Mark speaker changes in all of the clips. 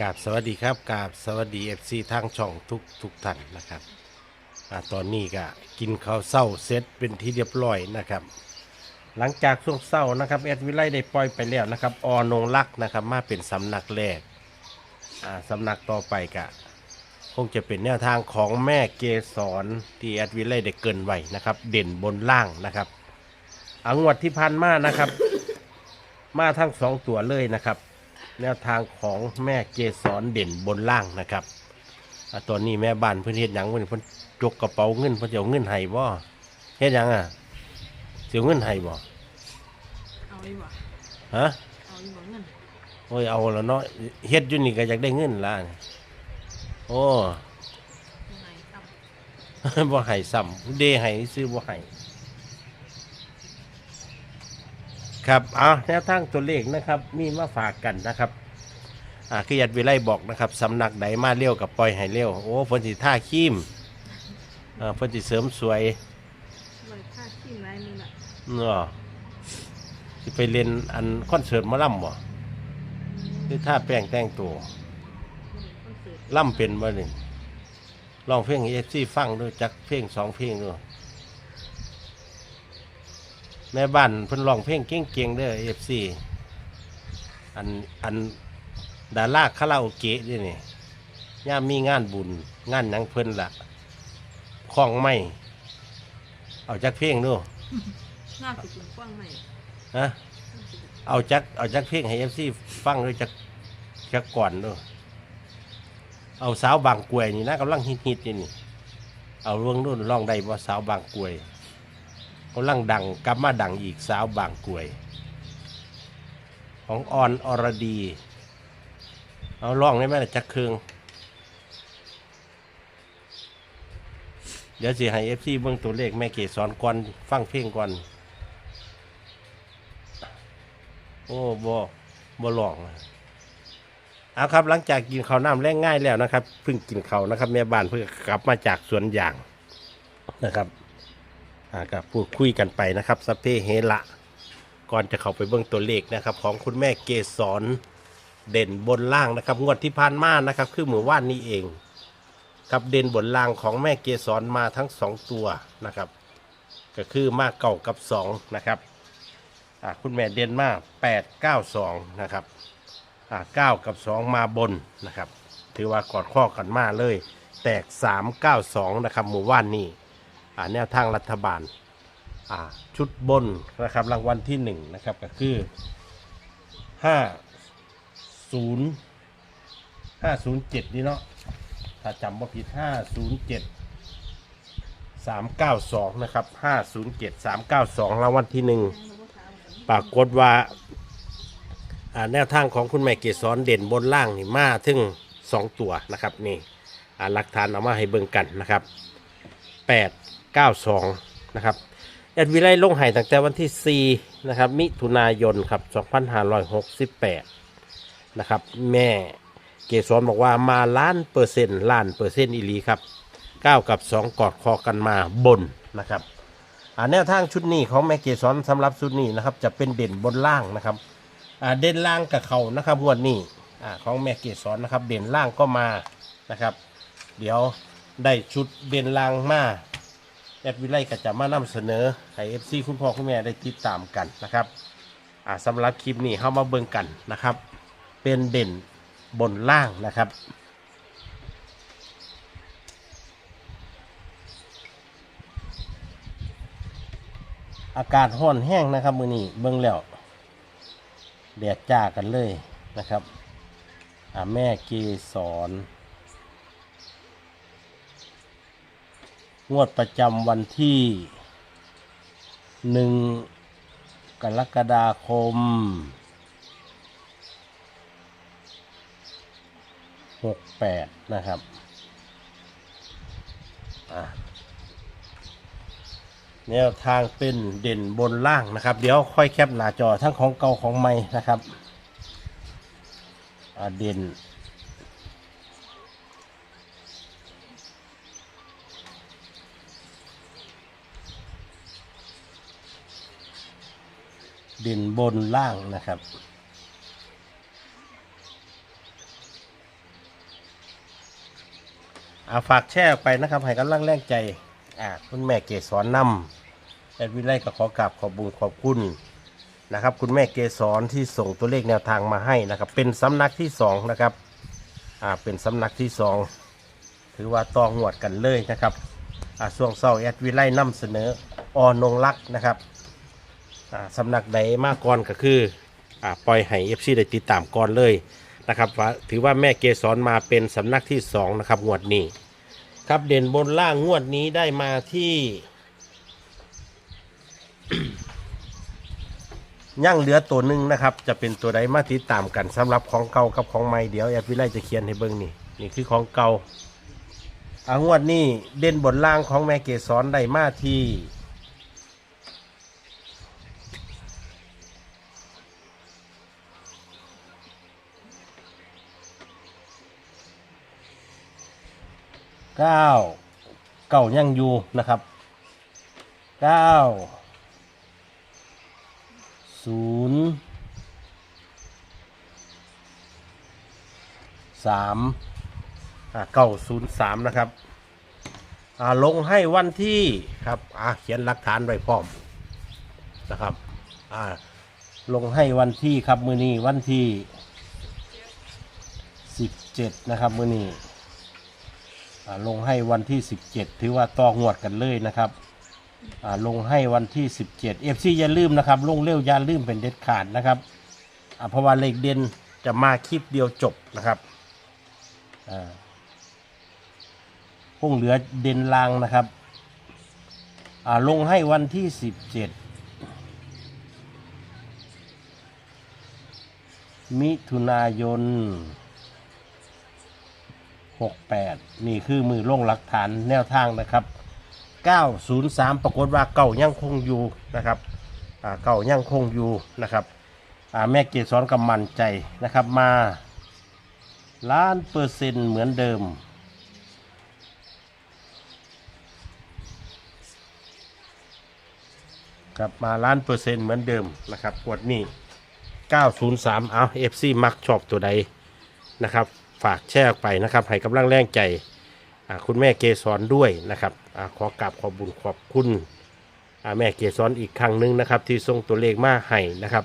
Speaker 1: กราบสวัสดีครับกราบสวัสดีเอฟซีทางช่องทุกทุกท่านนะครับอาตอนนี้ก็กินข้าวเศร้าเสร็จเป็นที่เรียบร้อยนะครับ หลังจากช่วงเศร้านะครับแอดวิไลได้ปล่อยไปแล้วนะครับออนงลักนะครับ มาเป็นสำนักแรกอ่าสำนักต่อไปก็คงจะเป็นแนวทางของแม่เกสรที่แอดวิไลได้เกินไว้นะครับ เด่นบนล่างนะครับอังวดที่พันมานะครับ มาทั้งสองตัวเลยนะครับ แนวทางของแม่เกสรเด่นบนล่างนะครับอ่าตอนนี้แม่บ้านเพิ่นเฮ็ดหยังเพิ่นเพิ่นจกกระเป๋าเงินเพิ่นจะเอาเงินให้บ่เฮ็ดหยังอะเสียเงินให้บ่
Speaker 2: เอาอีกบ่
Speaker 1: ฮะ
Speaker 2: เอาอีกบ่เงิน
Speaker 1: โอ้ยเอาแล้วเนาะเฮ็ดอยู่นี่ก็อยากได้เงินล่ะโอ้
Speaker 2: ยังไงครับ
Speaker 1: บ่ให้ซ้ำเดให้ซื้อบ่ให้ ครับเอาแนวทางตัวเลขนะครับ มีมาฝากกันนะครับอ่าคือยัดวิไลบอกนะครับสำนักใดมาเร็วกับปล่อยให้เร็วโอ้เพิ่นสิท่าคีมอ่าเพิ่นสิเสริมสวย
Speaker 2: เลยค่าขี้ไรนึงอะ
Speaker 1: เนาะสิไปเล่นอันคอนเสิร์ตหมาล่ำบ่คือท่าแป้งแต่งตัว
Speaker 2: คอนเสิร์ต
Speaker 1: ล่ำเป็นบ่นี่ลองเพลงเอฟซีฟังด้วยจักเพลงสองเพลงด้วย แม่บ้านเพิ่นร้องเพลงเก่งๆเด้อเอฟซีอันอันดาราคาราโอเกะด้วยนี่ย่ามมีงานบุญงานหยังเพิ่นละคล้องไม่ เอาจักเพลงดู
Speaker 2: น่าสิคุณกว้างไหม
Speaker 1: ฮะเอาจักเอาจักเพลงให้เอฟซีฟังด้วยจักจักก่อนด้วยเอาสาวบางกวยนี่นะกำลังฮิตฮิตๆอยู่นี่ เอาเรื่องนู่นร้องได้ว่าสาวบางกวย กำลังดังกลับมาดังอีกสาวบางกวย ของออนอรดี เอาร้องได้ไหมล่ะจักเครืองเดี๋ยวสิให้เอฟซีเบิ่งตัวเลขแม่เกสอนก่อนฟังเพลงก่อน โอ้บ่บ่ร้องเอาครับหลังจากกินข้าวน้ำแรงง่ายแล้วนะครับเพิ่งกินข้าวนะครับ แม่บ้านเพิ่งกลับมาจากสวนยางนะครับ อ่าก็พูดคุยกันไปนะครับสพเพเฮระก่อนจะเข้าไปเบื้องตัวเลขนะครับ ของคุณแม่เกสรเด่นบนล่างนะครับงวดที่ผ่านมานะครับ คือหมู่ว่านนี้เองกับเด่นบนล่างของแม่เกสรมาทั้งสองตัวนะครับ ก็คือมาเก่ากับสองนะครับอ่าคุณแม่เด่นมากแปดเก้าสองนะครับอ่าเก้ากับสองมาบนนะครับ ถือว่ากอดข้อกันมาเลย แตกสามเก้าสองนะครับหมู่ว่านนี้อ่ แนวทางรัฐบาลชุดบนนะครับรางวัลที่หนึ่งนะครับก็คือห้าศูนย์ห้าศูนย์เจ็ดนี่เนาะถ้าจำว่าผิดห้าศูนย์เจ็ดสามเก้าสองนะครับห้าศูนย์เจ็ดสามเก้าสองรางวัลที่หนึ่งปรากฏว่าอ่าแนวทางของคุณแม่เกศรเด่นบนล่างนี่มาถึงสองตัวนะครับนี่หลักฐานเอามาให้เบิ่งกันนะครับแปดเก้าสองนะครับ แอดวิไลลงให้ตั้งแต่วันที่ 4 นะครับ มิถุนายนครับ 2568 นะครับ แม่เกศรบอกว่ามาล้านเปอร์เซ็นต์ล้านเปอร์เซ็นต์อีหลีครับ 9 กับ 2 กอดคอกันมาบนนะครับอ่าแนวทางชุดนี้ของแม่เกศรสำหรับชุดนี้นะครับ จะเป็นเด่นบนล่างนะครับอ่าเด่นล่างกับเขานะครับงวดนี้อ่าของแม่เกศรนะครับ เด่นล่างก็มานะครับ เดี๋ยวได้ชุดเด่นล่างมา แอดวิไลก็จะมานำเสนอให้เอฟซีคุณพ่อคุณแม่ได้ติดตามกันนะครับอ่าสำหรับคลิปนี้เข้ามาเบิ่งกันนะครับ เป็นเด่นบนล่างนะครับอากาศห้อนแห้งนะครับมือนี้เบิ่งแล้วแดดจ้ากันเลยนะครับอ่าแม่เกสร งวดประจำวันที่หนึ่งกรกฎาคมหกแปดนะครับแนวทางเป็นเด่นบนล่างนะครับ เดี๋ยวค่อยแคปหน้าจอทั้งของเก่าของใหม่นะครับเด่น เด่นบนล่างนะครับอาฝากแชร์ไปนะครับ ให้กำลังแรงใจ อ่าคุณแม่เกสรนำแอดวิไลก็ขอกราบขอบบุญขอบคุณนะครับ คุณแม่เกสรที่ส่งตัวเลขแนวทางมาให้นะครับ เป็นสำนักที่สองนะครับ อ่า เป็นสำนักที่สองถือว่าตองหวดกันเลยนะครับ อ่าช่วงเศร้าแอดวิไลนำเสนอออนงลักนะครับ อ่าสำนักใดมากก่อนก็คืออาปล่อยให้เอฟซีได้ติดตามก่อนเลยนะครับว่าถือว่าแม่เกสรมาเป็นสำนักที่สองนะครับงวดนี้ครับเด่นบนล่างงวดนี้ได้มาที่ ย่างเหลือตัวหนึ่งนะครับ จะเป็นตัวใดมาติดตามกันสำหรับของเก่ากับของใหม่เดี๋ยวแอดวิไลจะเขียนให้เบิ้งนี่นี่คือของเก่าอางวดนี้เด่นบนล่างของแม่เกสรได้มาที่ เก้าเก้ายังอยู่นะครับเก้าศูนย์สามอ่าเก้าศูนย์สามนะครับอ่าลงให้วันที่ครับอ่าเขียนหลักฐานไว้พร้อมนะครับอ่าลงให้วันที่ครับมือนี้วันที่สิบเจ็ดนะครับมือนี้ อ่าลงให้วันที่ 17 ถือว่าต่องวดกันเลยนะครับอ่าลงให้วันที่ 17 FC อย่าลืมนะครับลงเร็วอย่าลืมเป็นเด็ดขาดนะครับอ่าเพราะว่าเลขเด่นจะมาคลิปเดียวจบนะครับอ่าคงเหลือเด่นลางนะครับอ่าลงให้วันที่ 17 มิถุนายน 68 นี่คือมือล่งหลักฐานแนวทางนะครับ 903 ปรากฏว่าเก่ายังคงอยู่นะครับเก่ายังคงอยู่นะครับแม่เกศรกำมันใจนะครับมาล้านเปอร์เซ็นต์เหมือนเดิม กลับมาล้านเปอร์เซ็นต์เหมือนเดิมนะครับกวดนี้903 เอา FC มักชอบตัวใดนะครับ ฝากแชร์ออกไปนะครับ ให้กำลังแรงใจอ่าคุณแม่เกสรด้วยนะครับอาขอกราบขอบบุญขอบคุณอ่าแม่เกสรอีกครั้งหนึ่งนะครับ ที่ส่งตัวเลขมาให้นะครับ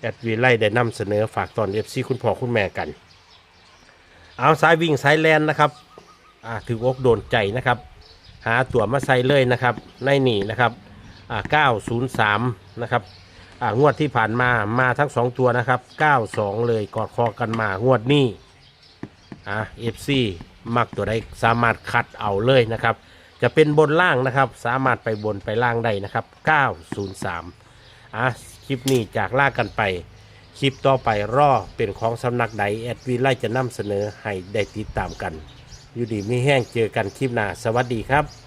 Speaker 1: แอดวีไลได้นำเสนอฝากตอนเอฟซีคุณพ่อคุณแม่กัน เอาสายวิ่งสายแลนนะครับอ่าถืออกโดนใจนะครับ หาตั๋วมาใส่เลยนะครับ ในนี่นะครับอ่า903 นะครับอ่างวดที่ผ่านมามาทั้งสองตัวนะครับ 92 เลยกอดคอกันมางวดนี้ อะ FC มักตัวใดสามารถคัดเอาเลยนะครับ จะเป็นบนล่างนะครับ สามารถไปบนไปล่างได้นะครับ 903 อะคลิปนี้จากล่ากันไป คลิปต่อไปรอเป็นของสำนักใดแอดวีไลจะนำเสนอให้ได้ติดตามกัน อยู่ดีไม่แห้งเจอกันคลิปหน้าสวัสดีครับ